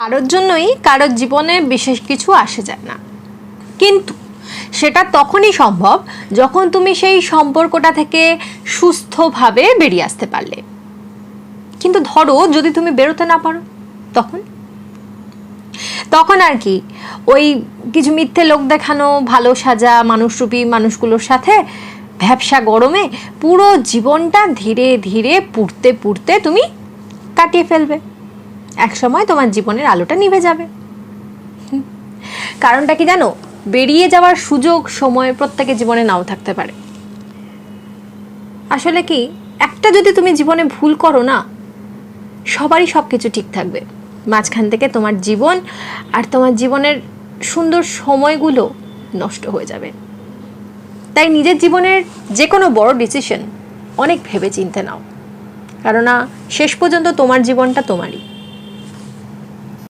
কারোর জন্যই কারোর জীবনে বিশেষ কিছু আসে যায় না। কিন্তু সেটা তখনই সম্ভব যখন তুমি সেই সম্পর্কটা থেকে সুস্থভাবে বেরিয়ে আসতে পারলে। কিন্তু ধরো যদি তুমি বেরোতে না পারো, তখন? তখন আর কি, ওই কিছু মিথ্যে লোক দেখানো, ভালো সাজা, মানুষরূপী মানুষগুলোর সাথে ভ্যাবসা গরমে পুরো জীবনটা ধীরে ধীরে পুড়তে পুড়তে তুমি কাটিয়ে ফেলবে। একসময় তোমার জীবনের আলোটা নিভে যাবে। কারণটা কি জানো? বেরিয়ে যাওয়ার সুযোগ, সময় প্রত্যেকের জীবনে নাও থাকতে পারে। আসলে কি, একটা যদি তুমি জীবনে ভুল করো না, সবারই সব কিছু ঠিক থাকবে। মাঝখান থেকে তোমার জীবন আর তোমার জীবনের সুন্দর সময়গুলো নষ্ট হয়ে যাবে। তাই নিজের জীবনের যে কোনো বড় ডিসিশন অনেক ভেবে চিনতে নাও। কেননা, শেষ পর্যন্ত তোমার জীবনটা তোমারই।